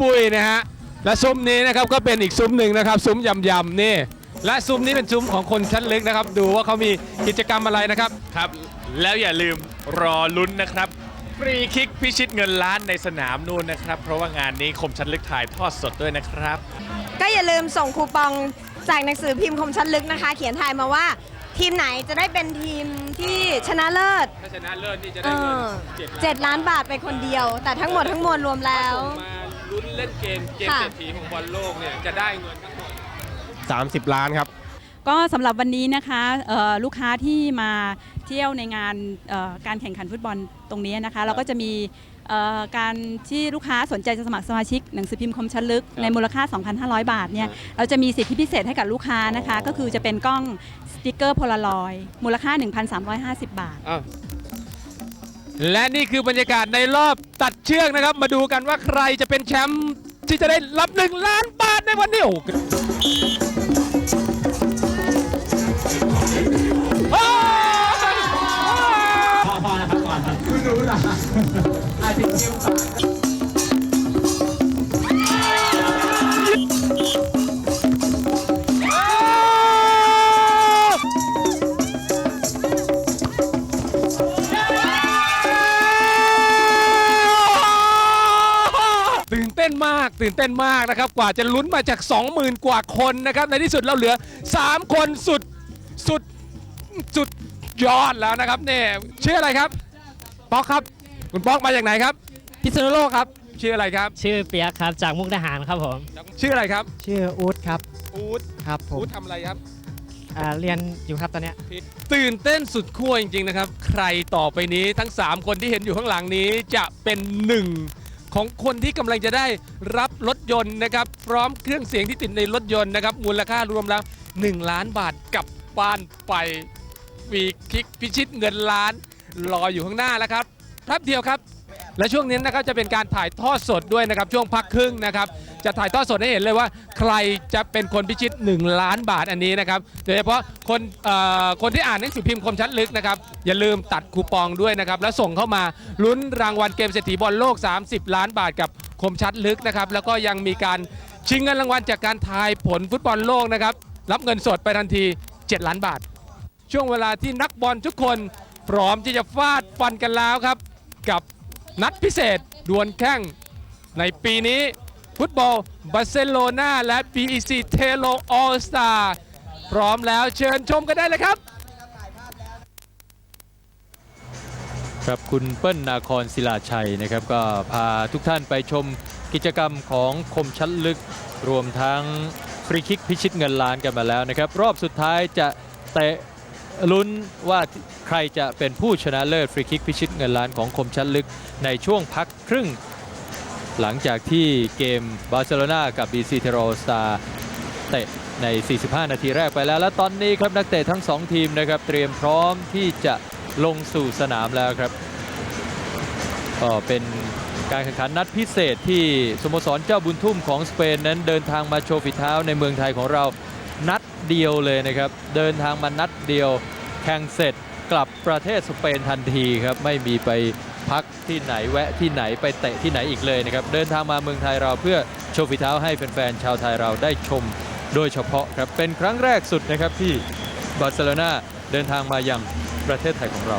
ปุ้ยนะฮะและซุ้มนี้นะครับก็เป็นอีกซุ้มหนึ่งนะครับ ซุ้มยำยำนี่ และซุ้มนี้เป็นซุ้มของคนชั้นเล็กนะครับ ดูว่าเขามีกิจกรรมอะไรนะครับ ครับ แล้วอย่าลืมรอลุ้นนะครับฟรีคิกพิชิตเงินล้านในสนามนู่นนะครับ เพราะว่างานนี้คมชันลึกถ่ายทอดสดด้วยนะครับ ก็อย่าลืมส่งคูปองจากหนังสือพิมพ์คมชัดลึกนะคะ เขียนทายมาว่าทีมไหนจะได้เป็นทีมที่ชนะเลิศถ้าชนะเลิศนี่จะเอได้เงินอเจ็ดเจ็ดล้านบาทไปคนเดียว แต่ทั้งหมดทั้งมวลรวมแล้ว ส่งมา ลุ้นเล่นเกมเกมค่ะ เศรษฐีของบอลโลกเนี่ยจะได้เงินทั้งหมด 30 ล้านครับ ก็สำหรับวันนี้นะคะเอ่อลูกค้าที่มาเที่ยวในงานเอ่อการแข่งขันฟุตบอลตรงนี้นะคะเราก็จะมีเอ่อการที่ลูกค้าสนใจจะสมัครสมาชิกหนังสือพิมพ์คมชันลึกในมูลค่า 2,500 บาทเนี่ยเราจะมีสิทธิพิเศษให้กับลูกค้านะคะก็คือจะเป็นกล้องสติกเกอร์โพลารอยด์มูลค่า 1,350 บาท และนี่คือบรรยากาศในรอบตัดเชือกนะครับ มาดูกันว่าใครจะเป็นแชมป์ที่จะได้รับหนึ่งล้านบาทในวันนี้โอ้โหโอ้ยตื่นเต้น มาก ตื่นเต้นมากนะครับ กว่าจะลุ้นมาจาก 20,000 กว่าคนนะครับ ในที่สุดเราเหลือ 3 คนสุดสุดสุดยอดแล้วนะครับเนี่ยชื่ออะไรครับ ป๊อกครับ คุณป๊อกมาจากไหนครับ พิษณุโลกครับ ชื่ออะไรครับ ชื่อเปียกครับจากมุกดาหารครับผม ชื่ออะไรครับชื่ออู๊ดครับอูดครับผมอูดทำอะไรครับ อ่าเรียนอยู่ครับตอนเนี้ยตื่นเต้นสุดขั้วจริงๆนะครับ ใครต่อไปนี้ทั้ง 3 คนที่เห็นอยู่ข้างหลังนี้จะเป็นหนึ่ง ของคนที่กำลังจะได้รับรถยนต์นะครับ พร้อมเครื่องเสียงที่ติดในรถยนต์นะครับ มูลค่ารวมแล้ว 1 ล้านบาทกลับบ้านไปวีคลิกพิชิตเงินล้านรออยู่ข้างหน้าแล้วครับแป๊บเดียวครับ และช่วงนี้นะครับจะเป็นการถ่ายทอดสดด้วยนะครับช่วงพักครึ่งนะครับจะถ่ายทอดสดให้เห็นเลยว่า ใครจะเป็นคนพิชิต 1 ล้านบาทอันนี้นะครับโดยเฉพาะคนเอ่อคนที่อ่านหนังสือพิมพ์คมชัดลึกนะครับอย่าลืมตัดคูปองด้วยนะครับแล้วส่งเข้ามาลุ้นรางวัลเกมเศรษฐีบอลโลก 30 ล้านบาทกับคมชัดลึกนะครับแล้วก็ยังมีการชิงเงินรางวัลจากการทายผลฟุตบอลโลกนะครับรับเงินสดไปทันที 7 ล้านบาท ช่วงเวลาที่นักบอลทุกคน พร้อมที่จะฟาดฟันกันแล้วครับ กับ นัดพิเศษดวลแข้งในปีนี้ฟุตบอลบาร์เซโลนาและ BEC เทโลออสตาพร้อมแล้วเชิญชมกันได้เลยครับ ครับคุณเปิ้ลนาครศิลาชัยนะครับ ก็พาทุกท่านไปชมกิจกรรมของคมชั้นลึก รวมทั้งฟรีคิกพิชิตเงินล้านกันมาแล้วนะครับ รอบสุดท้ายจะเตะลุ้นว่า ใครจะเป็นผู้ชนะเลิศฟรีคิกพิชิตเงินล้านของคมชั้นลึกในช่วงพักครึ่ง หลังจากที่เกมบาร์เซโลนากับ BC เทโรสตาเตะใน 45 นาทีแรกไปแล้ว และตอนนี้ครับนักเตะทั้ง 2 ทีมนะครับเตรียมพร้อมที่จะลงสู่สนามแล้วครับก็เป็นการแข่งขันนัดพิเศษที่สโมสรเจ้าบุญทุ่มของสเปนนั้นเดินทางมาโชว์ฝีเท้าในเมืองไทยของเรานัดเดียวเลยนะครับ เดินทางมานัดเดียวแข่งเสร็จ กลับประเทศสเปนทันทีครับไม่มีไปพักที่ไหนแวะที่ไหนไปเตะที่ไหนอีกเลยนะครับเดินทางมาเมืองไทยเราเพื่อโชว์ฝีเท้าให้แฟนๆชาวไทยเราได้ชมโดยเฉพาะครับเป็นครั้งแรกสุดนะครับที่บาร์เซโลนาเดินทางมายังประเทศไทยของเรา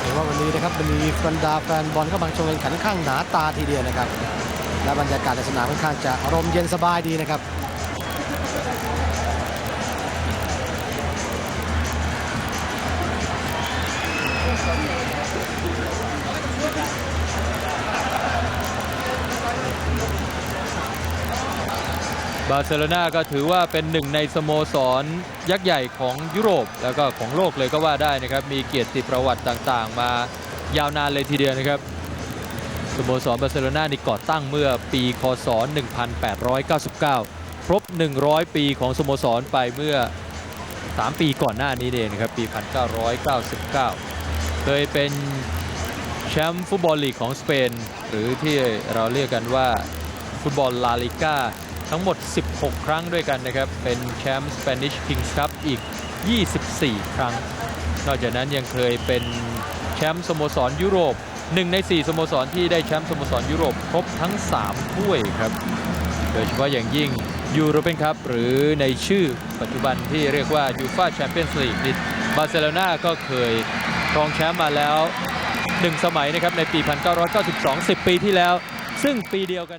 เห็นว่าวันนี้นะครับมีบรรดาแฟนบอลเข้ามาชมการแข่งขันข้างหนาตาทีเดียวนะครับและบรรยากาศในสนามค่อนข้างจะอารมณ์เย็นสบายดีนะครับ บาร์เซโลนาก็ถือว่าเป็นหนึ่งในสโมสรยักษ์ใหญ่ของยุโรป แล้วก็ของโลกเลยก็ว่าได้นะครับ มีเกียรติประวัติต่างๆ มายาวนานเลยทีเดียวนะครับสโมสรบาร์เซโลนานี่ก่อตั้งเมื่อปีคศ 1899 ครบ 100 ปีของสโมสรไปเมื่อ 3 ปีก่อนหน้านี้เองนะครับปี 1999 เคยเป็นแชมป์ฟุตบอลลีกของสเปน หรือที่เราเรียกกันว่าฟุตบอลลาลิก้า ทั้งหมด 16 ครั้งด้วยกันนะครับ เป็นแชมป์ Spanish Kings Cup อีก 24 ครั้ง นอกจากนั้นยังเคยเป็นแชมป์สโมสรยุโรปหนึ่งใน 4 สโมสรที่ได้แชมป์สโมสรยุโรปครบทั้ง 3 ถ้วยครับ โดยเฉพาะอย่างยิ่งยูโรเปนคัพหรือในชื่อปัจจุบันที่เรียกว่ายูฟาแชมเปี้ยนส์ลีกบาร์เซโลนาก็เคยครองแชมป์มาแล้ว 1 สมัยนะครับในปี 1992 10 ปีที่แล้ว ซึ่งปีเดียวกัน